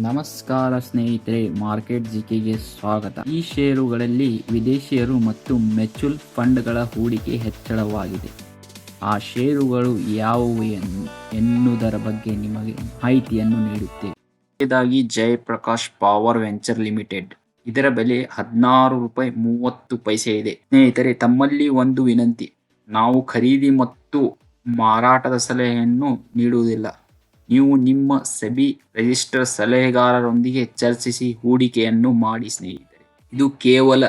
ನಮಸ್ಕಾರ ಸ್ನೇಹಿತರೆ, ಮಾರ್ಕೆಟ್ ಜಿಕೆಗೆ ಸ್ವಾಗತ. ಈ ಷೇರುಗಳಲ್ಲಿ ವಿದೇಶಿಯರು ಮತ್ತು ಮ್ಯೂಚುವಲ್ ಫಂಡ್ಗಳ ಹೂಡಿಕೆ ಹೆಚ್ಚಳವಾಗಿದೆ. ಆ ಷೇರುಗಳು ಯಾವುವು ಎನ್ನು- ಎನ್ನುವುದರ ಬಗ್ಗೆ ನಿಮಗೆ ಮಾಹಿತಿಯನ್ನು ನೀಡುತ್ತೇವೆ ಇದಾಗಿ ಜಯಪ್ರಕಾಶ್ ಪವರ್ ವೆಂಚರ್ ಲಿಮಿಟೆಡ್. ಇದರ ಬೆಲೆ ಹದಿನಾರು ರೂಪಾಯಿ ಮೂವತ್ತು ಪೈಸೆ ಇದೆ. ಸ್ನೇಹಿತರೆ, ತಮ್ಮಲ್ಲಿ ಒಂದು ವಿನಂತಿ. ನಾವು ಖರೀದಿ ಮತ್ತು ಮಾರಾಟದ ಸಲಹೆಯನ್ನು ನೀಡುವುದಿಲ್ಲ. ನೀವು ನಿಮ್ಮ ಸೆಬಿ ರಿಜಿಸ್ಟರ್ ಸಲಹೆಗಾರರೊಂದಿಗೆ ಚರ್ಚಿಸಿ ಹೂಡಿಕೆಯನ್ನು ಮಾಡಿ, ಸ್ನೇಹಿತರೆ. ಇದು ಕೇವಲ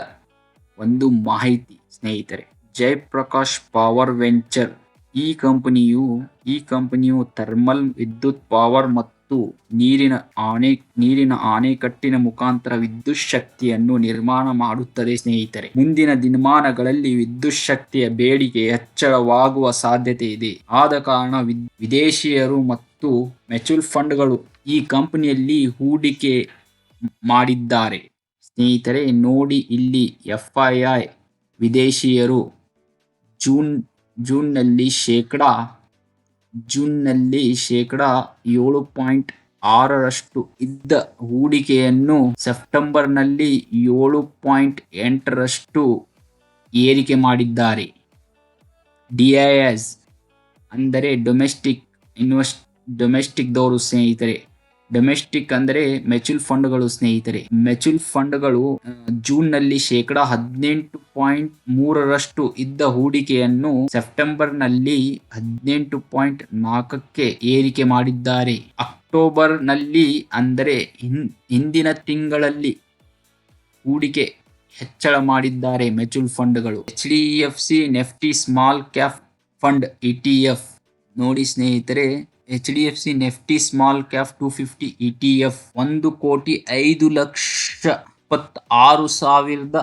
ಒಂದು ಮಾಹಿತಿ, ಸ್ನೇಹಿತರೆ. Jaiprakash power venture. ಈ ಕಂಪನಿಯು ಈ ಕಂಪನಿಯು ಥರ್ಮಲ್ ವಿದ್ಯುತ್ ಪವರ್ ಮತ್ತು ನೀರಿನ ಆಣೆ, ನೀರಿನ ಆಣೆಕಟ್ಟಿನ ಮುಖಾಂತರ ವಿದ್ಯುತ್ ಶಕ್ತಿಯನ್ನು ನಿರ್ಮಾಣ ಮಾಡುತ್ತದೆ, ಸ್ನೇಹಿತರೆ. ಮುಂದಿನ ದಿನಮಾನಗಳಲ್ಲಿ ವಿದ್ಯುತ್ ಶಕ್ತಿಯ ಬೇಡಿಕೆ ಹೆಚ್ಚಳವಾಗುವ ಸಾಧ್ಯತೆ ಇದೆ. ಆದ ಕಾರಣ ವಿದ್- ವಿದೇಶಿಯರು ಮತ್ತು ಮ್ಯೂಚುವಲ್ ಫಂಡ್ಗಳು ಈ ಕಂಪನಿಯಲ್ಲಿ ಹೂಡಿಕೆ ಮಾಡಿದ್ದಾರೆ. ಸ್ನೇಹಿತರೆ, ನೋಡಿ ಇಲ್ಲಿ ಎಫ್ ಐ ಐ ವಿದೇಶಿಯರು ಜೂನ್, ಜೂನ್ನಲ್ಲಿ ಶೇಕಡ ಜೂನ್ನಲ್ಲಿ ಶೇಕಡ ಏಳು ಪಾಯಿಂಟ್ ಆರರಷ್ಟು ಇದ್ದ ಹೂಡಿಕೆಯನ್ನು ಸೆಪ್ಟೆಂಬರ್ನಲ್ಲಿ ಏಳು ಪಾಯಿಂಟ್ ಎಂಟರಷ್ಟು ಏರಿಕೆ ಮಾಡಿದ್ದಾರೆ. ಡಿಐಎಸ್ ಅಂದರೆ ಡೊಮೆಸ್ಟಿಕ್ ಇನ್ವೆಸ್ಟ್ ಡೊಮೆಸ್ಟಿಕ್ದವರು ಸ್ನೇಹಿತರೆ. ಡೊಮೆಸ್ಟಿಕ್ ಅಂದರೆ ಮ್ಯೂಚುವಲ್ ಫಂಡ್ಗಳು ಸ್ನೇಹಿತರೆ. ಮ್ಯೂಚುವಲ್ ಫಂಡ್ಗಳು ಜೂನ್ ಜೂನ್ನಲ್ಲಿ ಶೇಕಡ ಹದಿನೆಂಟು ಪಾಯಿಂಟ್ ಮೂರರಷ್ಟು ಇದ್ದ ಹೂಡಿಕೆಯನ್ನು ಸೆಪ್ಟೆಂಬರ್ನಲ್ಲಿ ಹದಿನೆಂಟು ಪಾಯಿಂಟ್ ನಾಲ್ಕಕ್ಕೆ ಏರಿಕೆ ಮಾಡಿದ್ದಾರೆ. ಅಕ್ಟೋಬರ್ನಲ್ಲಿ ಅಂದರೆ ಹಿನ್- ಹಿಂದಿನ ತಿಂಗಳಲ್ಲಿ ಹೂಡಿಕೆ ಹೆಚ್ಚಳ ಮಾಡಿದ್ದಾರೆ ಮ್ಯೂಚುವಲ್ ಫಂಡ್ಗಳು H D F C Nifty small cap fund E T F ನೋಡಿ ಸ್ನೇಹಿತರೆ H D F C Nifty small cap to fifty E T F ಒಂದು ಕೋಟಿ ಐದು ಲಕ್ಷ ಇಪ್ಪತ್ತಾರು ಸಾವಿರದ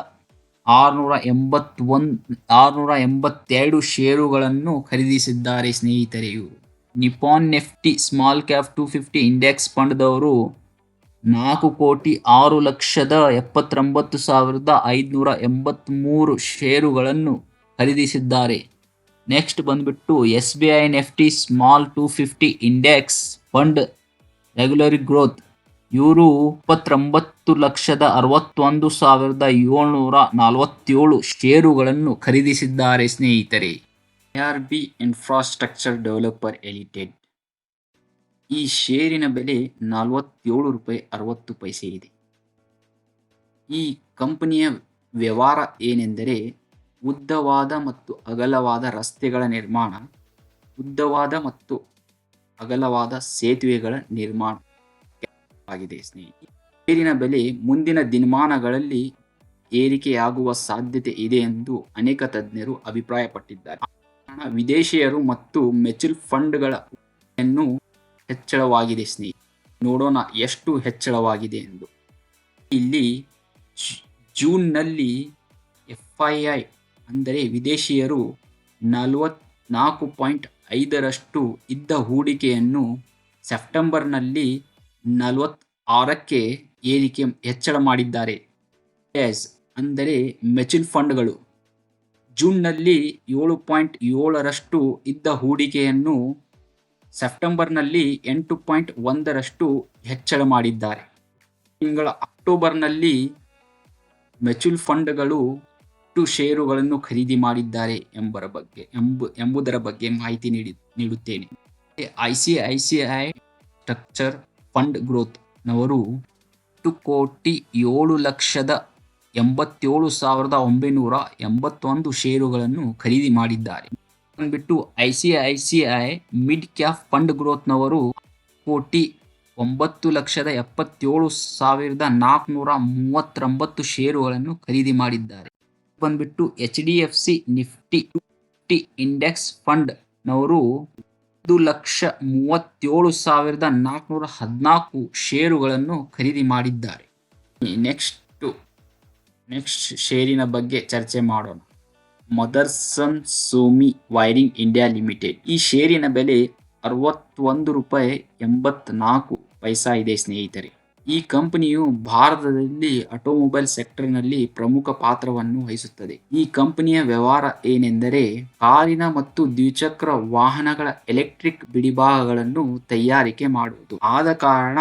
ಆರುನೂರ ಎಂಬತ್ತೊಂದು, ಆರುನೂರ ಎಂಬತ್ತೆರಡು ಷೇರುಗಳನ್ನು ಖರೀದಿಸಿದ್ದಾರೆ ಸ್ನೇಹಿತರೆ ಇವರು Nippon Nifty small cap two fifty index ಫಂಡ್ದವರು ನಾಲ್ಕು ಕೋಟಿ ಆರು ಲಕ್ಷದ ಎಪ್ಪತ್ತೊಂಬತ್ತು ಸಾವಿರದ ಐದುನೂರ ಎಂಬತ್ತ್ಮೂರು ಷೇರುಗಳನ್ನು ಖರೀದಿಸಿದ್ದಾರೆ. ನೆಕ್ಸ್ಟ್ ಬಂದ್ಬಿಟ್ಟು S B I Nifty small two fifty index fund regular growth ಇವರು ಇಪ್ಪತ್ತೊಂಬತ್ತು ಲಕ್ಷದ ಅರವತ್ತೊಂದು ಸಾವಿರದ ಏಳ್ನೂರ ನಲವತ್ತೇಳು ಷೇರುಗಳನ್ನು ಖರೀದಿಸಿದ್ದಾರೆ ಸ್ನೇಹಿತರೆ. R B infrastructure developer limited ಈ ಷೇರಿನ ಬೆಲೆ ನಲವತ್ತೇಳು ರೂಪಾಯಿ ಅರವತ್ತು ಪೈಸೆ ಇದೆ. ಈ ಕಂಪನಿಯ ವ್ಯವಹಾರ ಏನೆಂದರೆ ಉದ್ದವಾದ ಮತ್ತು ಅಗಲವಾದ ರಸ್ತೆಗಳ ನಿರ್ಮಾಣ, ಉದ್ದವಾದ ಮತ್ತು ಅಗಲವಾದ ಸೇತುವೆಗಳ ನಿರ್ಮಾಣ ಆಗಿದೆ ಸ್ನೇಹಿತರೆ. ನೀರಿನ ಬೆಲೆ ಮುಂದಿನ ದಿನಮಾನಗಳಲ್ಲಿ ಏರಿಕೆಯಾಗುವ ಸಾಧ್ಯತೆ ಇದೆ ಎಂದು ಅನೇಕ ತಜ್ಞರು ಅಭಿಪ್ರಾಯಪಟ್ಟಿದ್ದಾರೆ. ವಿದೇಶಿಯರು ಮತ್ತು ಮ್ಯೂಚುವಲ್ ಫಂಡ್ಗಳ ಹೆಚ್ಚಳವಾಗಿದೆ ಸ್ನೇಹಿತ ನೋಡೋಣ ಎಷ್ಟು ಹೆಚ್ಚಳವಾಗಿದೆ ಎಂದು. ಇಲ್ಲಿ ಜೂನ್ನಲ್ಲಿ ಎಫ್ ಐ ಐ ಅಂದರೆ ವಿದೇಶಿಯರು ನಲವತ್ನಾಲ್ಕು ಪಾಯಿಂಟ್ ಐದರಷ್ಟು ಇದ್ದ ಹೂಡಿಕೆಯನ್ನು ಸೆಪ್ಟೆಂಬರ್ನಲ್ಲಿ ನಲವತ್ತಾರಕ್ಕೆ ಏರಿಕೆ, ಹೆಚ್ಚಳ ಮಾಡಿದ್ದಾರೆ. ಎಸ್ ಅಂದರೆ ಮ್ಯೂಚುವಲ್ ಫಂಡ್ಗಳು. ಜೂನ್ನಲ್ಲಿ ಏಳು ಪಾಯಿಂಟ್ ಏಳರಷ್ಟು ಇದ್ದ ಹೂಡಿಕೆಯನ್ನು ಸೆಪ್ಟೆಂಬರ್ನಲ್ಲಿ ಎಂಟು ಪಾಯಿಂಟ್ ಒಂದರಷ್ಟು ಹೆಚ್ಚಳ ಮಾಡಿದ್ದಾರೆ. ತಿಂಗಳ ಅಕ್ಟೋಬರ್ನಲ್ಲಿ ಮ್ಯೂಚುವಲ್ ಫಂಡ್ಗಳು ಎಷ್ಟು ಷೇರುಗಳನ್ನು ಖರೀದಿ ಮಾಡಿದ್ದಾರೆ ಎಂಬರ ಬಗ್ಗೆ, ಎಂಬ, ಎಂಬುದರ ಬಗ್ಗೆ ಮಾಹಿತಿ ನೀಡಿ, ನೀಡುತ್ತೇನೆ. I C I C I structure fund ಗ್ರೋತ್ನವರು ಎಂಟು ಕೋಟಿ ಏಳು ಲಕ್ಷದ ಎಂಬತ್ತೇಳು ಸಾವಿರದ ಒಂಬೈನೂರ ಎಂಬತ್ತೊಂದು ಷೇರುಗಳನ್ನು ಖರೀದಿ ಮಾಡಿದ್ದಾರೆ. ಬಂದ್ಬಿಟ್ಟು I C I C I mid cap fund ಗ್ರೋತ್ನವರು ಕೋಟಿ ಒಂಬತ್ತು ಲಕ್ಷದ ಎಪ್ಪತ್ತೇಳು ಸಾವಿರದ ನಾಲ್ಕುನೂರ ಮೂವತ್ತೊಂಬತ್ತು ಷೇರುಗಳನ್ನು ಖರೀದಿ ಮಾಡಿದ್ದಾರೆ. ಬಂದ್ಬಿಟ್ಟು H D F C Nifty fifty index ಫಂಡ್ನವರು ಒಂದು ಲಕ್ಷ ಮೂವತ್ತೇಳು ಸಾವಿರದ ನಾಲ್ಕುನೂರ ಹದಿನಾಲ್ಕು ಷೇರುಗಳನ್ನು ಖರೀದಿ ಮಾಡಿದ್ದಾರೆ. ನೆಕ್ಸ್ಟು, ನೆಕ್ಸ್ಟ್ ಷೇರಿನ ಬಗ್ಗೆ ಚರ್ಚೆ ಮಾಡೋಣ. Motherson Sumi wiring India limited. ಈ ಷೇರಿನ ಬೆಲೆ ಅರವತ್ತೊಂದು ರೂಪಾಯಿ ಎಂಬತ್ನಾಲ್ಕು ಪೈಸಾ ಇದೆ ಸ್ನೇಹಿತರೆ. ಈ ಕಂಪನಿಯು ಭಾರತದಲ್ಲಿ ಆಟೋಮೊಬೈಲ್ ಸೆಕ್ಟರ್ನಲ್ಲಿ ಪ್ರಮುಖ ಪಾತ್ರವನ್ನು ವಹಿಸುತ್ತದೆ. ಈ ಕಂಪನಿಯ ವ್ಯವಹಾರ ಏನೆಂದರೆ ಕಾರಿನ ಮತ್ತು ದ್ವಿಚಕ್ರ ವಾಹನಗಳ ಎಲೆಕ್ಟ್ರಿಕ್ ಬಿಡಿಭಾಗಗಳನ್ನು ತಯಾರಿಕೆ ಮಾಡುವುದು. ಆದ ಕಾರಣ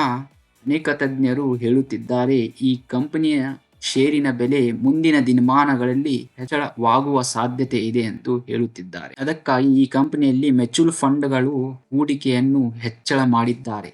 ಅನೇಕ ತಜ್ಞರು ಹೇಳುತ್ತಿದ್ದಾರೆ, ಈ ಕಂಪನಿಯ ಷೇರಿನ ಬೆಲೆ ಮುಂದಿನ ದಿನಮಾನಗಳಲ್ಲಿ ಹೆಚ್ಚಳವಾಗುವ ಸಾಧ್ಯತೆ ಇದೆ ಎಂದು ಹೇಳುತ್ತಿದ್ದಾರೆ. ಅದಕ್ಕಾಗಿ ಈ ಕಂಪನಿಯಲ್ಲಿ ಮ್ಯೂಚುವಲ್ ಫಂಡ್ಗಳು ಹೂಡಿಕೆಯನ್ನು ಹೆಚ್ಚಳ ಮಾಡಿದ್ದಾರೆ.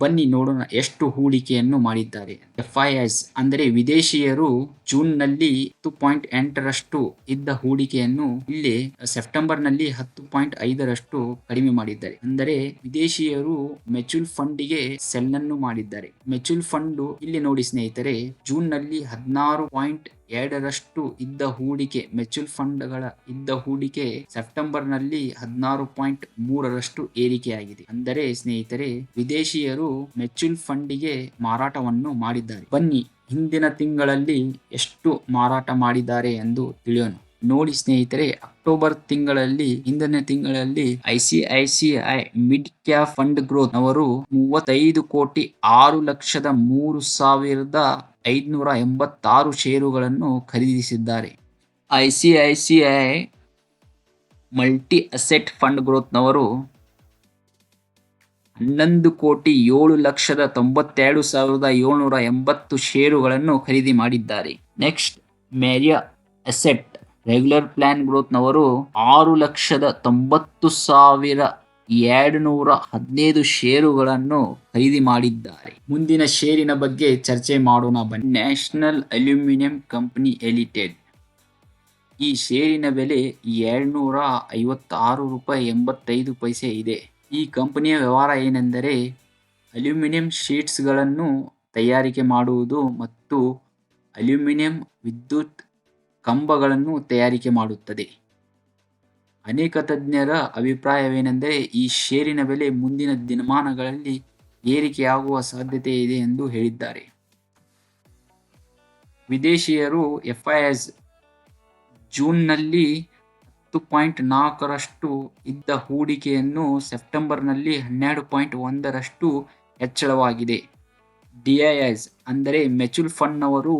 ಬನ್ನಿ ನೋಡೋಣ ಎಷ್ಟು ಹೂಡಿಕೆಯನ್ನು ಮಾಡಿದ್ದಾರೆ. ಎಫ್ಐಎಸ್ ಅಂದರೆ ವಿದೇಶಿಯರು ಜೂನ್ನಲ್ಲಿ ಹತ್ತು ಪಾಯಿಂಟ್ ಎಂಟರಷ್ಟು ಇದ್ದ ಹೂಡಿಕೆಯನ್ನು ಇಲ್ಲಿ ಸೆಪ್ಟೆಂಬರ್ನಲ್ಲಿ ಹತ್ತು ಪಾಯಿಂಟ್ ಐದರಷ್ಟು ಕಡಿಮೆ ಮಾಡಿದ್ದಾರೆ. ಅಂದರೆ ವಿದೇಶಿಯರು ಮ್ಯೂಚುವಲ್ ಫಂಡಿಗೆ ಸೆಲ್ ಅನ್ನು ಮಾಡಿದ್ದಾರೆ. ಮ್ಯೂಚುವಲ್ ಫಂಡ್ ಇಲ್ಲಿ ನೋಡಿ ಸ್ನೇಹಿತರೆ ಜೂನ್ನಲ್ಲಿ ಹದಿನಾರು ಪಾಯಿಂಟ್ ಎರಡರಷ್ಟು ಇದ್ದ ಹೂಡಿಕೆ, ಮ್ಯೂಚುವಲ್ ಫಂಡ್ಗಳ ಇದ್ದ ಹೂಡಿಕೆ ಸೆಪ್ಟೆಂಬರ್ನಲ್ಲಿ ಹದಿನಾರು ಪಾಯಿಂಟ್ ಮೂರರಷ್ಟು ಏರಿಕೆಯಾಗಿದೆ. ಅಂದರೆ ಸ್ನೇಹಿತರೆ, ವಿದೇಶಿಯರು ಮ್ಯೂಚುವಲ್ ಫಂಡಿಗೆ ಮಾರಾಟವನ್ನು ಮಾಡಿದ್ದಾರೆ. ಬನ್ನಿ, ಹಿಂದಿನ ತಿಂಗಳಲ್ಲಿ ಎಷ್ಟು ಮಾರಾಟ ಮಾಡಿದ್ದಾರೆ ಎಂದು ತಿಳಿಯೋಣ. ನೋಡಿ ಸ್ನೇಹಿತರೆ, ಅಕ್ಟೋಬರ್ ತಿಂಗಳಲ್ಲಿ, ಹಿಂದಿನ ತಿಂಗಳಲ್ಲಿ ICICI mid cap fund growth ಅವರು ಮೂವತ್ತೈದು ಕೋಟಿ ಆರು ಲಕ್ಷದ ಮೂರು ಸಾವಿರದ ಐದುನೂರ ಎಂಬತ್ತಾರು ಷೇರುಗಳನ್ನು ಖರೀದಿಸಿದ್ದಾರೆ. I C I C I multi asset fund ಗ್ರೋತ್ನವರು ಹನ್ನೊಂದು ಕೋಟಿ ಏಳು ಲಕ್ಷದ ತೊಂಬತ್ತೆರಡು ಸಾವಿರದ ಏಳ್ನೂರ ಎಂಬತ್ತು ಷೇರುಗಳನ್ನು ಖರೀದಿ ಮಾಡಿದ್ದಾರೆ. Next Mirae asset regular plan ಗ್ರೋತ್ನವರು ಆರು ಲಕ್ಷದ ತೊಂಬತ್ತು ಸಾವಿರ ಎರಡು ನೂರ ಹದಿನೈದು ಷೇರುಗಳನ್ನು ಖರೀದಿ ಮಾಡಿದ್ದಾರೆ. ಮುಂದಿನ ಷೇರಿನ ಬಗ್ಗೆ ಚರ್ಚೆ ಮಾಡೋಣ ಬನ್ನಿ. ನ್ಯಾಷನಲ್ ಅಲ್ಯೂಮಿನಿಯಂ ಕಂಪನಿ ಎಲಿಟೆಡ್ ಈ ಷೇರಿನ ಬೆಲೆ ಎರಡ್ನೂರ ಐವತ್ತಾರು ರೂಪಾಯಿ ಎಂಬತ್ತೈದು ಪೈಸೆ ಇದೆ. ಈ ಕಂಪನಿಯ ವ್ಯವಹಾರ ಏನೆಂದರೆ, ಅಲ್ಯೂಮಿನಿಯಂ ಶೀಟ್ಸ್ಗಳನ್ನು ತಯಾರಿಕೆ ಮಾಡುವುದು ಮತ್ತು ಅಲ್ಯೂಮಿನಿಯಂ ವಿದ್ಯುತ್ ಕಂಬಗಳನ್ನು ತಯಾರಿಕೆ ಮಾಡುತ್ತದೆ. ಅನೇಕ ತಜ್ಞರ ಅಭಿಪ್ರಾಯವೇನೆಂದರೆ, ಈ ಷೇರಿನ ಬೆಲೆ ಮುಂದಿನ ದಿನಮಾನಗಳಲ್ಲಿ ಏರಿಕೆಯಾಗುವ ಸಾಧ್ಯತೆ ಇದೆ ಎಂದು ಹೇಳಿದ್ದಾರೆ. ವಿದೇಶಿಯರು ಎಫ್ಐಎಸ್ ಜೂನ್ನಲ್ಲಿ ಹತ್ತು ಪಾಯಿಂಟ್ ನಾಲ್ಕರಷ್ಟು ಇದ್ದ ಹೂಡಿಕೆಯನ್ನು ಸೆಪ್ಟೆಂಬರ್ನಲ್ಲಿ ಹನ್ನೆರಡು ಪಾಯಿಂಟ್ ಒಂದರಷ್ಟು ಹೆಚ್ಚಳವಾಗಿದೆ. ಡಿಐಎಸ್ ಅಂದರೆ ಮ್ಯೂಚುವಲ್ ಫಂಡ್ನವರು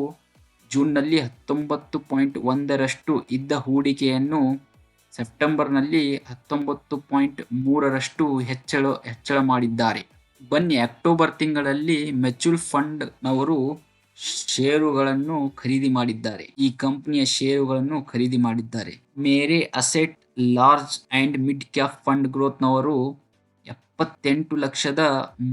ಜೂನ್ನಲ್ಲಿ ಹತ್ತೊಂಬತ್ತು ಪಾಯಿಂಟ್ ಒಂದರಷ್ಟು ಇದ್ದ ಹೂಡಿಕೆಯನ್ನು ಸೆಪ್ಟೆಂಬರ್ನಲ್ಲಿ ಹತ್ತೊಂಬತ್ತು ಪಾಯಿಂಟ್ ಮೂರರಷ್ಟು ಹೆಚ್ಚಳ ಹೆಚ್ಚಳ ಮಾಡಿದ್ದಾರೆ. ಬನ್ನಿ, ಅಕ್ಟೋಬರ್ ತಿಂಗಳಲ್ಲಿ ಮ್ಯೂಚುವಲ್ ಫಂಡ್ನವರು ಷೇರುಗಳನ್ನು ಖರೀದಿ ಮಾಡಿದ್ದಾರೆ. ಈ ಕಂಪನಿಯ ಷೇರುಗಳನ್ನು ಖರೀದಿ ಮಾಡಿದ್ದಾರೆ. Mirae asset, large and mid cap fund ಗ್ರೋತ್ನವರು ಎಪ್ಪತ್ತೆಂಟು ಲಕ್ಷದ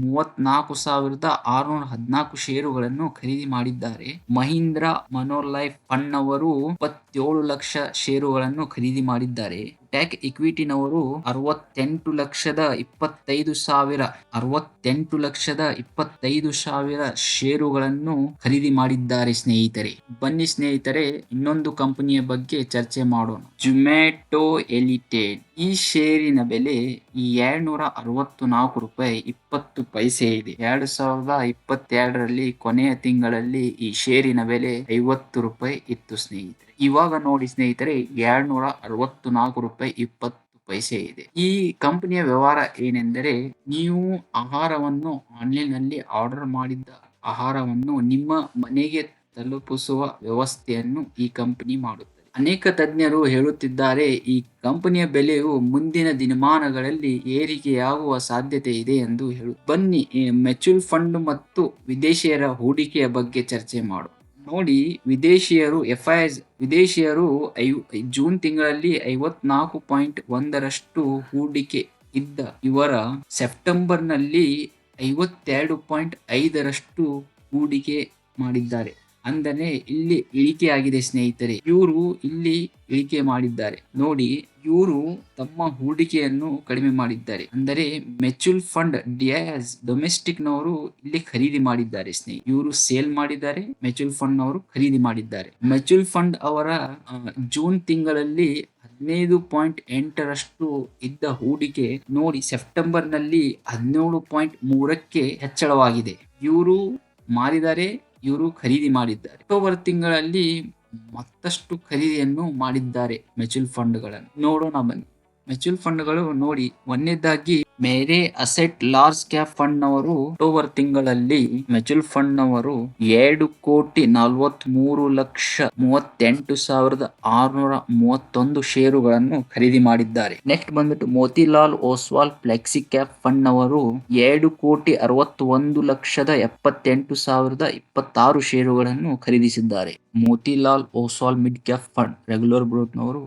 ಮೂವತ್ನಾಲ್ಕು ಸಾವಿರದ ಆರುನೂರ ಹದಿನಾಲ್ಕು ಷೇರುಗಳನ್ನು ಖರೀದಿ ಮಾಡಿದ್ದಾರೆ. ಮಹೀಂದ್ರ ಮನೋಲೈಫ್ ಫಂಡ್ನವರು ಇಪ್ಪತ್ತೇಳು ಲಕ್ಷ ಷೇರುಗಳನ್ನು ಖರೀದಿ ಮಾಡಿದ್ದಾರೆ. ಟ್ಯಾಕ್ ಇಕ್ವಿಟಿನವರು ಅರವತ್ತೆಂಟು ಲಕ್ಷದ ಇಪ್ಪತ್ತೈದು ಸಾವಿರ, ಅರವತ್ತೆಂಟು ಲಕ್ಷದ ಇಪ್ಪತ್ತೈದು ಸಾವಿರ ಷೇರುಗಳನ್ನು ಖರೀದಿ ಮಾಡಿದ್ದಾರೆ ಸ್ನೇಹಿತರೆ. ಬನ್ನಿ ಸ್ನೇಹಿತರೆ, ಇನ್ನೊಂದು ಕಂಪನಿಯ ಬಗ್ಗೆ ಚರ್ಚೆ ಮಾಡೋಣ. ಜುಮ್ಯಾಟೊ ಎಲಿಟೆಡ್ ಈ ಷೇರಿನ ಬೆಲೆ ಎರಡ್ನೂರ ಅರವತ್ತು ನಾಲ್ಕು ರೂಪಾಯಿ ಇಪ್ಪತ್ತು ಪೈಸೆ ಇದೆ. ಎರಡು ಸಾವಿರದ ಇಪ್ಪತ್ತೆರಡರಲ್ಲಿ ಕೊನೆಯ ತಿಂಗಳಲ್ಲಿ ಈ ಷೇರಿನ ಬೆಲೆ ಐವತ್ತು ರೂಪಾಯಿ ಇತ್ತು ಸ್ನೇಹಿತರೆ. ಇವಾಗ ನೋಡಿ ಸ್ನೇಹಿತರೆ ಎರಡ್ನೂರ ಅರವತ್ತು ನಾಲ್ಕು ರೂಪಾಯಿ ಇಪ್ಪತ್ತು ಪೈಸೆ ಇದೆ. ಈ ಕಂಪನಿಯ ವ್ಯವಹಾರ ಏನೆಂದರೆ, ನೀವು ಆಹಾರವನ್ನು ಆನ್ಲೈನ್ನಲ್ಲಿ ಆರ್ಡರ್ ಮಾಡಿದ್ದ ಆಹಾರವನ್ನು ನಿಮ್ಮ ಮನೆಗೆ ತಲುಪಿಸುವ ವ್ಯವಸ್ಥೆಯನ್ನು ಈ ಕಂಪನಿ ಮಾಡುತ್ತದೆ. ಅನೇಕ ತಜ್ಞರು ಹೇಳುತ್ತಿದ್ದಾರೆ, ಈ ಕಂಪನಿಯ ಬೆಲೆಯು ಮುಂದಿನ ದಿನಮಾನಗಳಲ್ಲಿ ಏರಿಕೆಯಾಗುವ ಸಾಧ್ಯತೆ ಇದೆ ಎಂದು ಹೇಳು. ಬನ್ನಿ ಮ್ಯೂಚುವಲ್ ಫಂಡ್ ಮತ್ತು ವಿದೇಶಿಯರ ಹೂಡಿಕೆಯ ಬಗ್ಗೆ ಚರ್ಚೆ ಮಾಡು ನೋಡಿ, ವಿದೇಶಿಯರು ಎಫ್ಐಎಸ್ ವಿದೇಶಿಯರು ಐ, ಜೂನ್ ತಿಂಗಳಲ್ಲಿ ಐವತ್ನಾಲ್ಕು ಪಾಯಿಂಟ್ ಒಂದರಷ್ಟು ಹೂಡಿಕೆ ಇದ್ದ ಇವರ ಸೆಪ್ಟೆಂಬರ್ನಲ್ಲಿ ಐವತ್ತೆರಡು ಪಾಯಿಂಟ್ ಐದರಷ್ಟು ಹೂಡಿಕೆ ಮಾಡಿದ್ದಾರೆ. ಅಂದರೆ ಇಲ್ಲಿ ಇಳಿಕೆ ಆಗಿದೆ ಸ್ನೇಹಿತರೆ. ಇವರು ಇಲ್ಲಿ ಇಳಿಕೆ ಮಾಡಿದ್ದಾರೆ. ನೋಡಿ, ಇವರು ತಮ್ಮ ಹೂಡಿಕೆಯನ್ನು ಕಡಿಮೆ ಮಾಡಿದ್ದಾರೆ. ಅಂದರೆ ಮ್ಯೂಚುವಲ್ ಫಂಡ್ ಡಿಐಎಸ್ ಡೊಮೆಸ್ಟಿಕ್ ನವರು ಇಲ್ಲಿ ಖರೀದಿ ಮಾಡಿದ್ದಾರೆ ಸ್ನೇಹಿ. ಇವರು ಸೇಲ್ ಮಾಡಿದ್ದಾರೆ, ಮ್ಯೂಚುವಲ್ ಫಂಡ್ ನವರು ಖರೀದಿ ಮಾಡಿದ್ದಾರೆ. ಮ್ಯೂಚುವಲ್ ಫಂಡ್ ಅವರ ಜೂನ್ ತಿಂಗಳಲ್ಲಿ ಹದಿನೈದು ಪಾಯಿಂಟ್ ಎಂಟರಷ್ಟು ಇದ್ದ ಹೂಡಿಕೆ ನೋಡಿ ಸೆಪ್ಟೆಂಬರ್ನಲ್ಲಿ ಹದಿನೇಳು ಪಾಯಿಂಟ್ ಮೂರಕ್ಕೆ ಹೆಚ್ಚಳವಾಗಿದೆ. ಇವರು ಮಾರಿದ್ದಾರೆ ಇವರು ಖರೀದಿ ಮಾಡಿದ್ದಾರೆ. ಅಕ್ಟೋಬರ್ ತಿಂಗಳಲ್ಲಿ ಮತ್ತಷ್ಟು ಖರೀದಿಯನ್ನು ಮಾಡಿದ್ದಾರೆ ಮ್ಯೂಚುವಲ್ ಫಂಡ್ಗಳನ್ನು. ನೋಡೋಣ ಬನ್ನಿ. ಮ್ಯೂಚುವಲ್ ಫಂಡ್ಗಳು ನೋಡಿ ಒಂದನೇದಾಗಿ Mirae asset large cap fund ನವರು ಅಕ್ಟೋಬರ್ ತಿಂಗಳಲ್ಲಿ ಮ್ಯೂಚುವಲ್ ಫಂಡ್ ನವರು ಎರಡು ಕೋಟಿ ನಲವತ್ತ್ ಮೂರು ಲಕ್ಷ ಮೂವತ್ತೆಂಟು ಸಾವಿರದ ಆರುನೂರ ಮೂವತ್ತೊಂದು ಷೇರುಗಳನ್ನು ಖರೀದಿ ಮಾಡಿದ್ದಾರೆ. ನೆಕ್ಸ್ಟ್ ಬಂದ್ಬಿಟ್ಟು Motilal Oswal flexi cap fund ನವರು ಎರಡು ಕೋಟಿ ಅರವತ್ತೊಂದು ಲಕ್ಷದ ಎಪ್ಪತ್ತೆಂಟು ಸಾವಿರದ ಇಪ್ಪತ್ತಾರು ಷೇರುಗಳನ್ನು ಖರೀದಿಸಿದ್ದಾರೆ. Motilal Oswal mid cap fund, regular growth ನವರು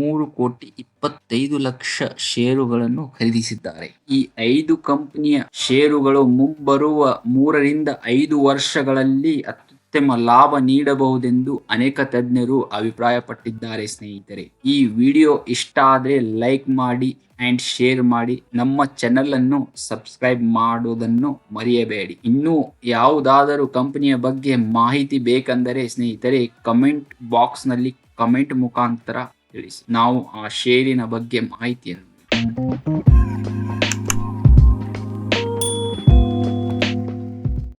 ಮೂರು ಕೋಟಿ ಇಪ್ಪತ್ತೈದು ಲಕ್ಷ ಷೇರುಗಳನ್ನು ಖರೀದಿಸಿದ್ದಾರೆ. ಈ ಐದು ಕಂಪನಿಯ ಷೇರುಗಳು ಮುಂಬರುವ ಮೂರರಿಂದ ಐದು ವರ್ಷಗಳಲ್ಲಿ ಅತ್ಯುತ್ತಮ ಲಾಭ ನೀಡಬಹುದೆಂದು ಅನೇಕ ತಜ್ಞರು ಅಭಿಪ್ರಾಯಪಟ್ಟಿದ್ದಾರೆ ಸ್ನೇಹಿತರೆ. ಈ ವಿಡಿಯೋ ಇಷ್ಟ ಆದರೆ ಲೈಕ್ ಮಾಡಿ ಅಂಡ್ ಶೇರ್ ಮಾಡಿ. ನಮ್ಮ ಚಾನೆಲ್ ಅನ್ನು ಸಬ್ಸ್ಕ್ರೈಬ್ ಮಾಡುವುದನ್ನು ಮರೆಯಬೇಡಿ. ಇನ್ನು ಯಾವುದಾದರೂ ಕಂಪನಿಯ ಬಗ್ಗೆ ಮಾಹಿತಿ ಬೇಕೆಂದರೆ ಸ್ನೇಹಿತರೆ, ಕಮೆಂಟ್ ಬಾಕ್ಸ್ನಲ್ಲಿ ಕಮೆಂಟ್ ಮುಖಾಂತರ ತಿಳಿಸಿ. ನಾವು ಆ ಶೇರಿನ ಬಗ್ಗೆ ಮಾಹಿತಿಯನ್ನು